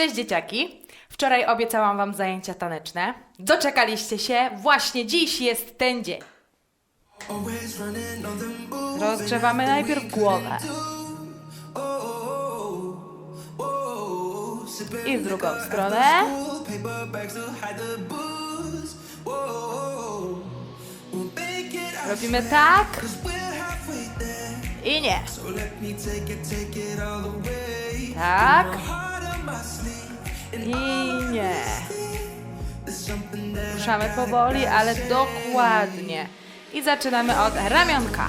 Cześć dzieciaki! Wczoraj obiecałam Wam zajęcia taneczne. Doczekaliście się, właśnie dziś jest ten dzień. Rozgrzewamy najpierw głowę. I w drugą stronę. Robimy tak. I nie. Tak. I nie. Ruszamy powoli, ale dokładnie. I zaczynamy od ramionka.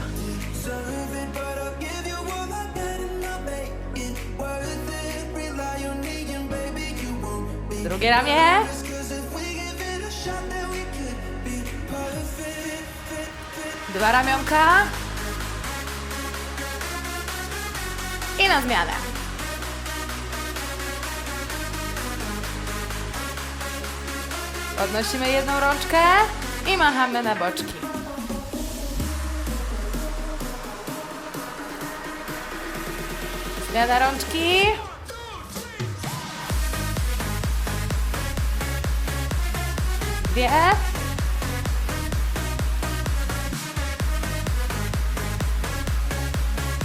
Drugie ramię. Dwa ramionka. I na zmianę. Podnosimy jedną rączkę i machamy na boczki. Zmiana rączki. Dwie.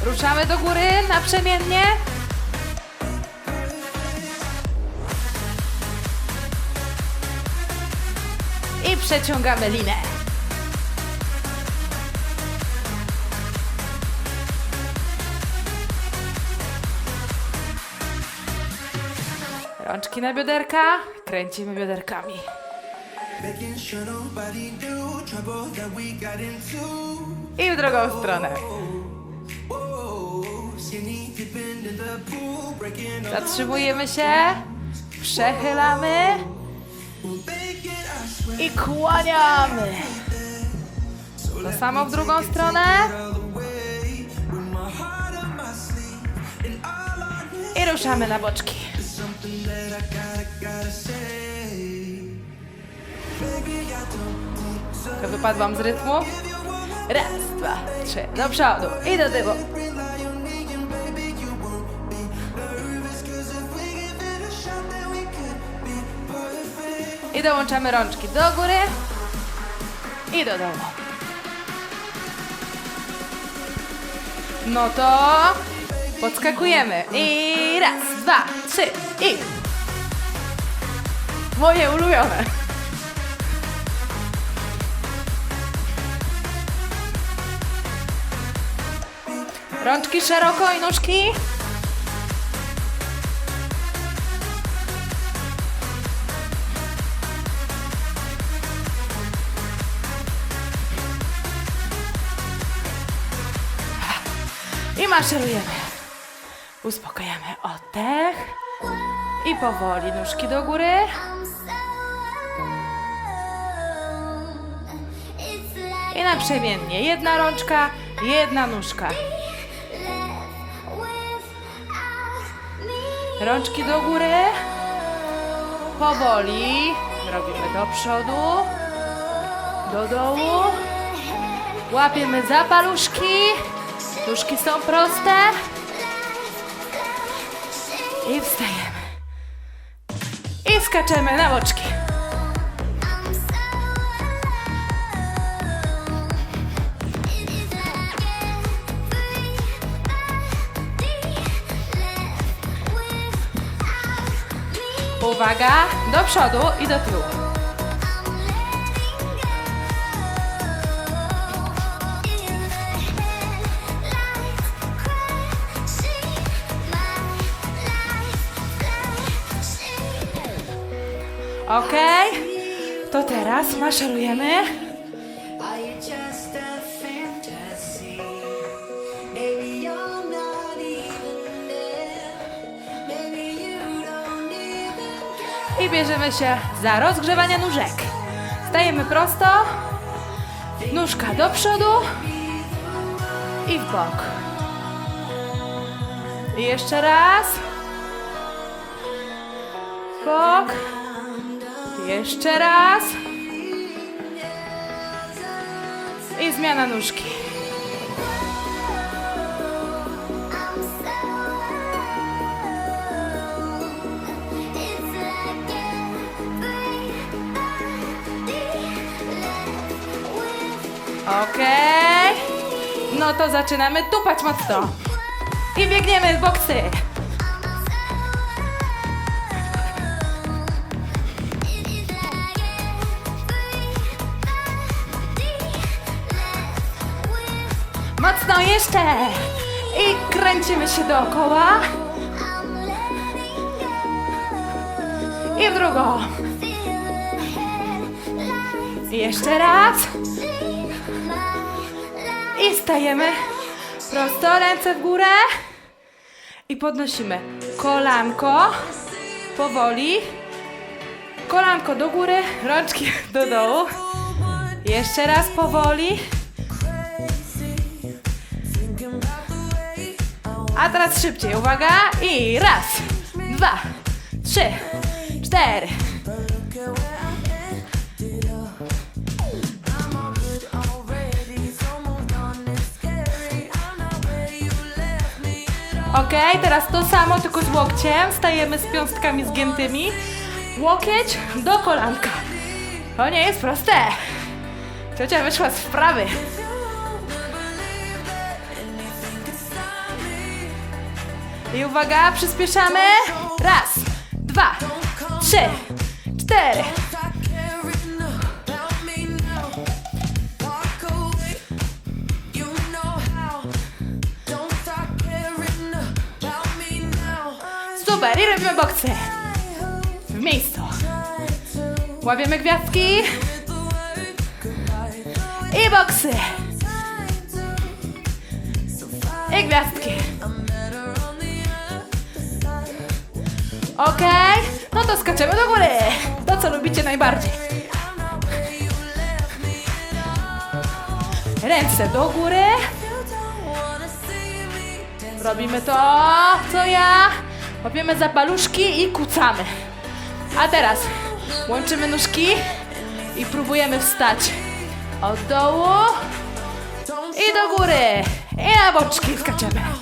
Ruszamy do góry naprzemiennie. Przeciągamy linę. Rączki na bioderka, kręcimy bioderkami. I w drugą stronę. Zatrzymujemy się, przechylamy I kłaniamy. To samo w drugą stronę. I ruszamy na boczki. To wypadłam z rytmu. Raz, dwa, trzy. Do przodu i do tyłu. I dołączamy rączki do góry i do dołu. No to podskakujemy. I raz, dwa, trzy i... Moje ulubione. Rączki szeroko i nóżki. Maszerujemy. Uspokajamy oddech. I powoli nóżki do góry. I naprzemiennie. Jedna rączka, jedna nóżka. Rączki do góry. Powoli. Robimy do przodu. Do dołu. Łapiemy za paluszki. Nóżki są proste. I wstajemy. I skaczemy na boczki. Uwaga, do przodu i do tyłu. Ok, to teraz maszerujemy. I bierzemy się za rozgrzewanie nóżek. Stajemy prosto, nóżka do przodu i w bok. I jeszcze raz. Bok. Jeszcze raz. I zmiana nóżki. Okej. Okay. No to zaczynamy tupać mocno. I biegniemy w boksy. Jeszcze. I kręcimy się dookoła. I w drugą. I jeszcze raz. I stajemy prosto, ręce w górę. I podnosimy kolanko powoli. Kolanko do góry, rączki do dołu. Jeszcze raz powoli. A teraz szybciej, uwaga. I raz, dwa, trzy, cztery. Ok, teraz to samo, tylko z łokciem. Stajemy z piąstkami zgiętymi. Łokieć do kolanka. To nie jest proste. Ciocia wyszła z wprawy. I uwaga, przyspieszamy. Raz, dwa, trzy, cztery. Super, i robimy boksy. W miejscu. Łapiemy gwiazdki. I boksy. I gwiazdki. Okej, no to skaczemy do góry. To, co lubicie najbardziej. Ręce do góry. Robimy to, co ja. Łapiemy za paluszki i kucamy. A teraz łączymy nóżki i próbujemy wstać od dołu i do góry. I na boczki skaczemy.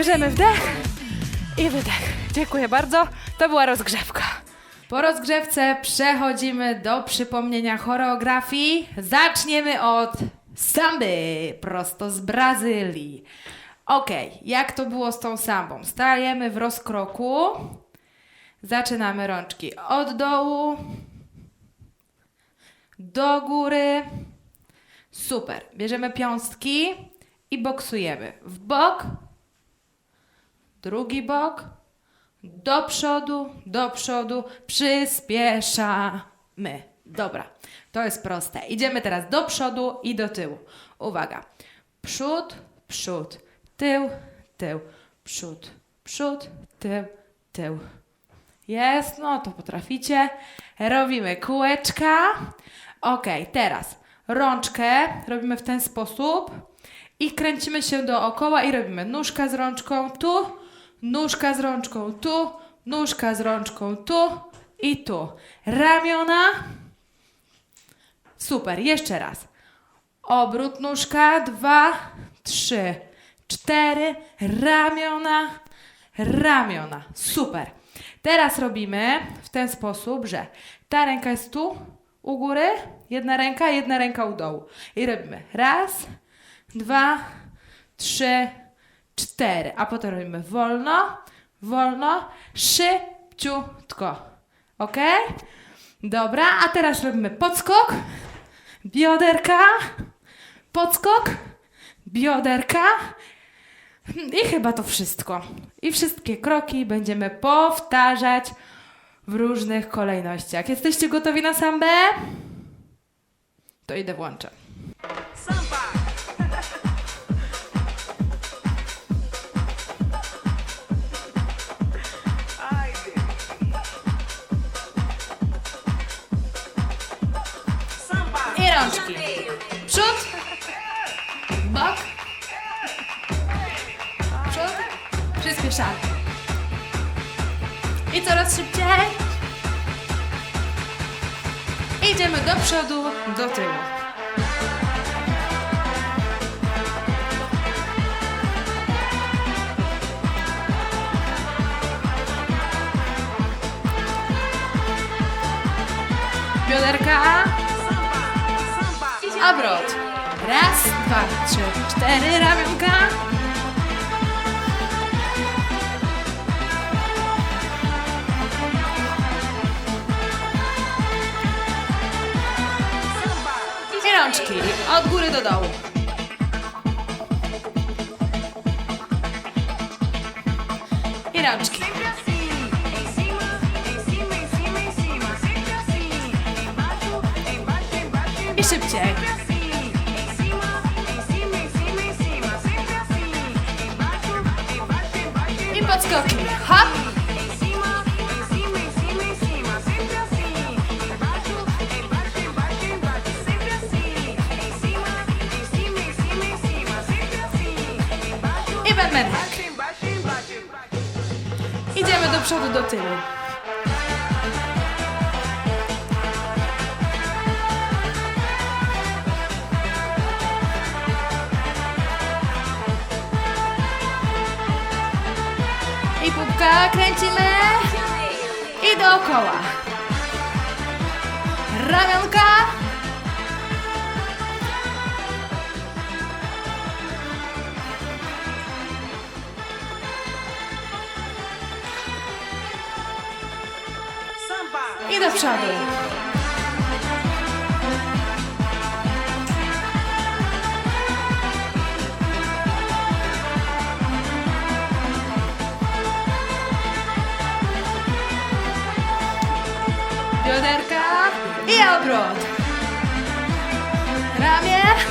Bierzemy wdech i wydech. Dziękuję bardzo. To była rozgrzewka. Po rozgrzewce przechodzimy do przypomnienia choreografii. Zaczniemy od samby, prosto z Brazylii. Ok, jak to było z tą sambą? Stajemy w rozkroku. Zaczynamy rączki od dołu do góry. Super. Bierzemy piąstki i boksujemy w bok, drugi bok, do przodu, do przodu, przyspieszamy. Dobra, to jest proste. Idziemy teraz do przodu i do tyłu. Uwaga. Przód, przód, tył, tył, przód, przód, tył, tył. Jest, no to potraficie. Robimy kółeczka. Ok, teraz rączkę robimy w ten sposób i kręcimy się dookoła i robimy nóżka z rączką tu, nóżka z rączką tu, nóżka z rączką tu i tu. Ramiona. Super, jeszcze raz. Obrót nóżka, dwa, trzy, cztery, ramiona, ramiona. Super. Teraz robimy w ten sposób, że ta ręka jest tu, u góry, jedna ręka, jedna ręka u dołu. I robimy raz, dwa, trzy, cztery. A potem robimy wolno, wolno, szybciutko. Ok? Dobra, a teraz robimy podskok, bioderka, podskok, bioderka. I chyba to wszystko. I wszystkie kroki będziemy powtarzać w różnych kolejnościach. Jesteście gotowi na sambę? To idę włączę. Do przodu, do tyłu. Bioderka A. Obrót. Raz, dwa, trzy, cztery ramionka. I rączki od góry Przodu, do tyłu. I pupka kręcimy. I dookoła. Ramionka. I do przodu. Bioderka i obrót. Ramię.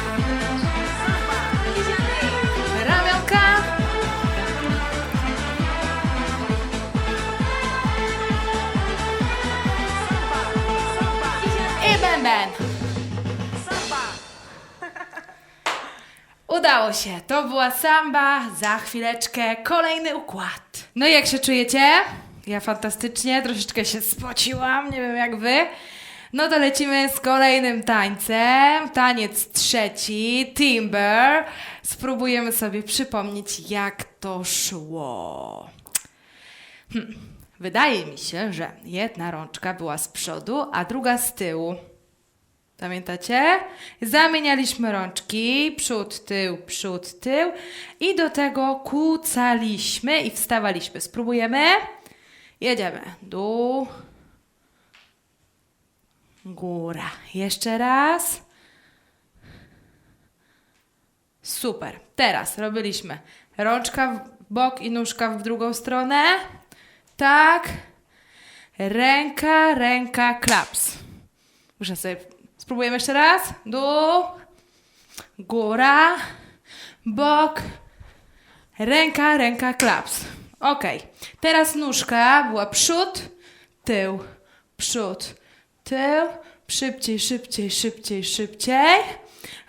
Udało się. To była samba. Za chwileczkę kolejny układ. No i jak się czujecie? Ja fantastycznie. Troszeczkę się spociłam. Nie wiem jak wy. No to lecimy z kolejnym tańcem. Taniec trzeci. Timber. Spróbujemy sobie przypomnieć jak to szło. Hm. Wydaje mi się, że jedna rączka była z przodu, a druga z tyłu. Pamiętacie? Zamienialiśmy rączki, przód, tył, przód, tył i do tego kucaliśmy i wstawaliśmy. Spróbujemy? Jedziemy. Dół, góra. Jeszcze raz. Super. Teraz robiliśmy rączka w bok i nóżka w drugą stronę. Tak. Ręka, ręka, klaps. Muszę sobie. Spróbujemy jeszcze raz. Dół, góra, bok, ręka, ręka, klaps. Ok. Teraz nóżka była przód, tył, przód, tył. Szybciej, szybciej, szybciej, szybciej.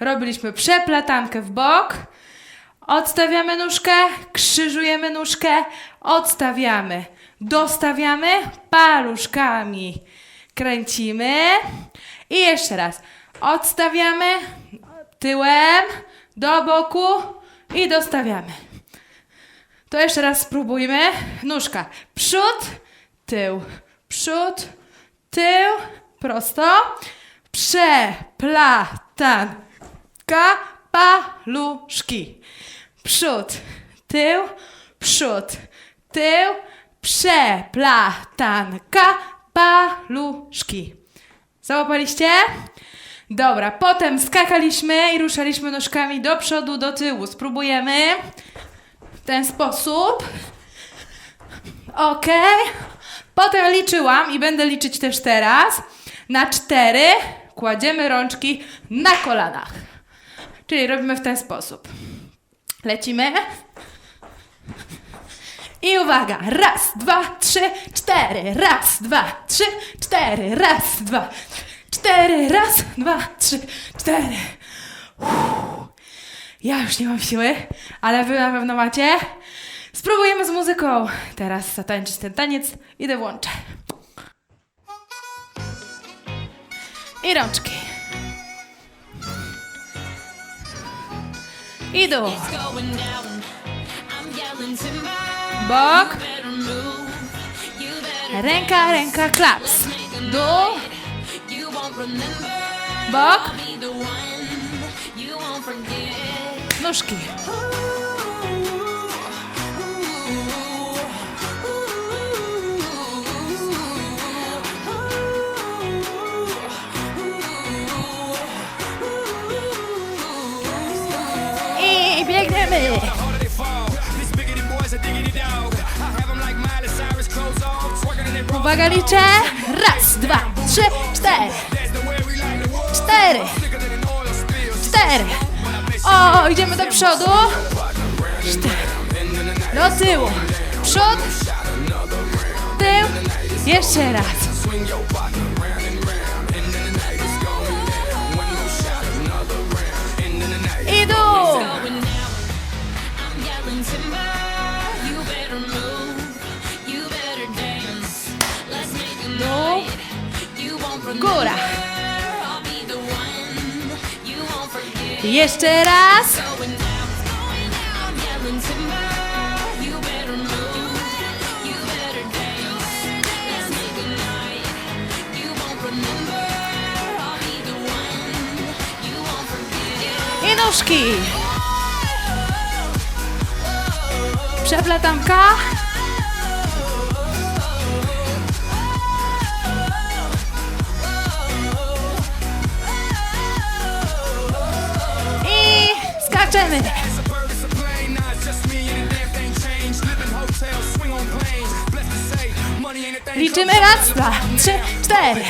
Robiliśmy przeplatankę w bok. Odstawiamy nóżkę, krzyżujemy nóżkę, odstawiamy, dostawiamy, paluszkami kręcimy i jeszcze raz. Odstawiamy tyłem do boku i dostawiamy. To jeszcze raz spróbujmy. Nóżka przód, tył, przód, tył, prosto. Przeplatanka, paluszki. Przód, tył, przód, tył, przeplatanka, paluszki. Załapaliście? Dobra, potem skakaliśmy i ruszaliśmy nóżkami do przodu, do tyłu. Spróbujemy w ten sposób. Ok. Potem liczyłam i będę liczyć też teraz. Na cztery kładziemy rączki na kolanach. Czyli robimy w ten sposób. Lecimy. I uwaga, raz, dwa, trzy, cztery, raz, dwa, trzy, cztery, raz, dwa, cztery, raz, dwa, trzy, cztery. Ja już nie mam siły, ale wy na pewno macie. Spróbujemy z muzyką. Teraz zatańczyć ten taniec. Idę włączę. I rączki. I. Bok. Ręka, ręka, klaps. Remember. Bok. Nóżki. Uwaga, liczę. Raz, dwa, trzy, cztery. Cztery. Cztery. O, idziemy do przodu. Cztery. Do tyłu. Przód. Tył. Jeszcze raz. I dół. You won't forget. I nóżki. Przeplatamka. I thing. Liczymy raz, dwa, trzy, cztery.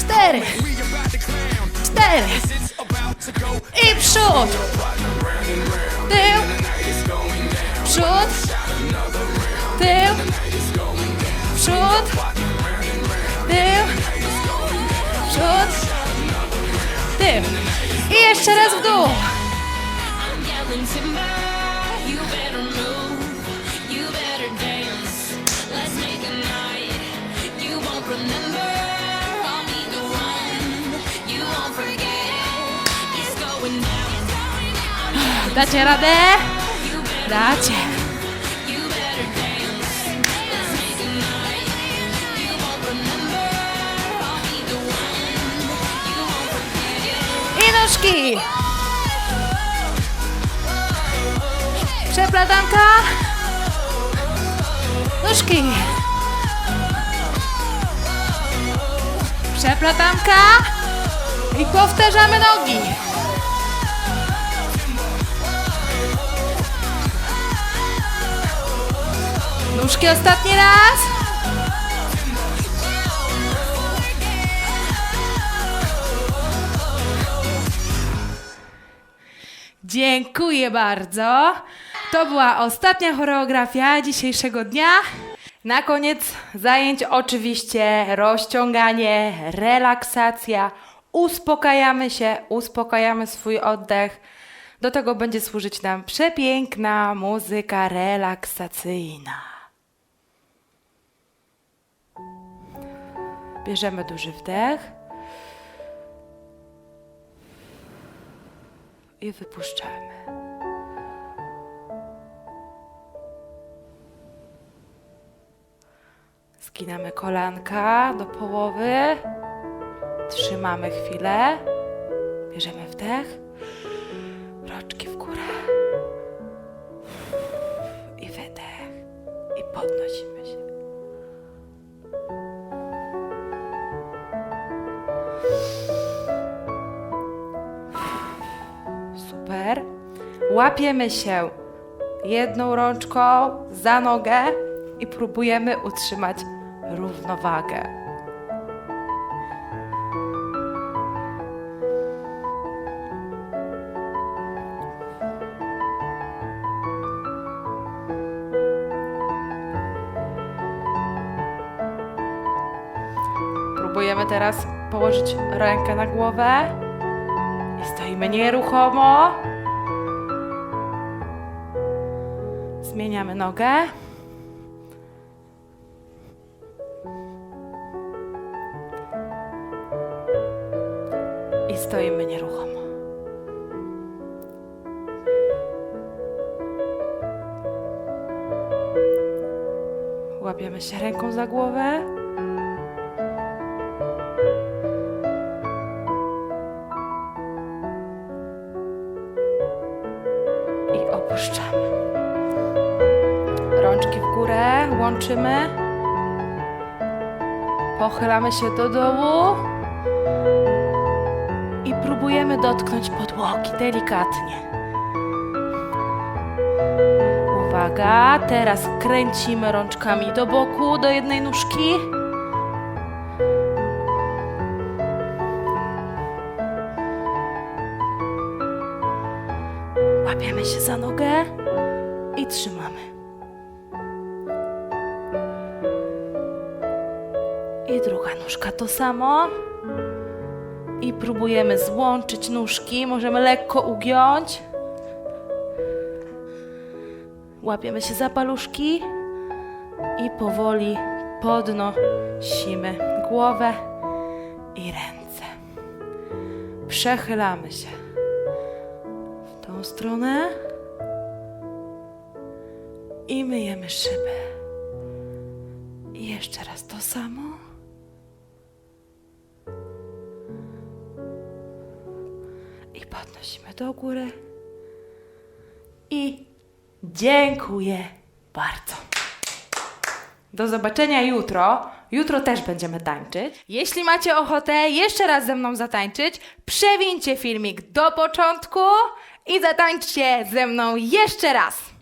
Cztery. Cztery. I przód. Tył. Przód. Tył. Przód. Tył. Przód. Tył. I jeszcze raz w dół. You won't forget. I nóżki. Przeplatanka. Nóżki. Przeplatanka. I powtarzamy nogi. Nóżki ostatni raz. Dziękuję bardzo. To była ostatnia choreografia dzisiejszego dnia. Na koniec zajęć oczywiście rozciąganie, relaksacja, uspokajamy się, uspokajamy swój oddech. Do tego będzie służyć nam przepiękna muzyka relaksacyjna. Bierzemy duży wdech i wypuszczamy. Zginamy kolanka do połowy. Trzymamy chwilę. Bierzemy wdech. Roczki w górę. I wydech. I podnosimy się. Łapiemy się jedną rączką za nogę i próbujemy utrzymać równowagę. Próbujemy teraz położyć rękę na głowę i stoimy nieruchomo. Zmieniamy nogę. I stoimy nieruchomo. Łapiemy się ręką za głowę. Łączymy. Pochylamy się do dołu. I próbujemy dotknąć podłogi delikatnie. Uwaga, teraz kręcimy rączkami do boku, do jednej nóżki. Łapiemy się za nogę i trzymamy. To samo. I próbujemy złączyć nóżki. Możemy lekko ugiąć. Łapiemy się za paluszki i powoli podnosimy głowę i ręce. Przechylamy się w tą stronę i myjemy szybę. I jeszcze raz to samo. I podnosimy do góry. I dziękuję bardzo. Do zobaczenia jutro. Jutro też będziemy tańczyć. Jeśli macie ochotę jeszcze raz ze mną zatańczyć, przewincie filmik do początku i zatańczcie ze mną jeszcze raz.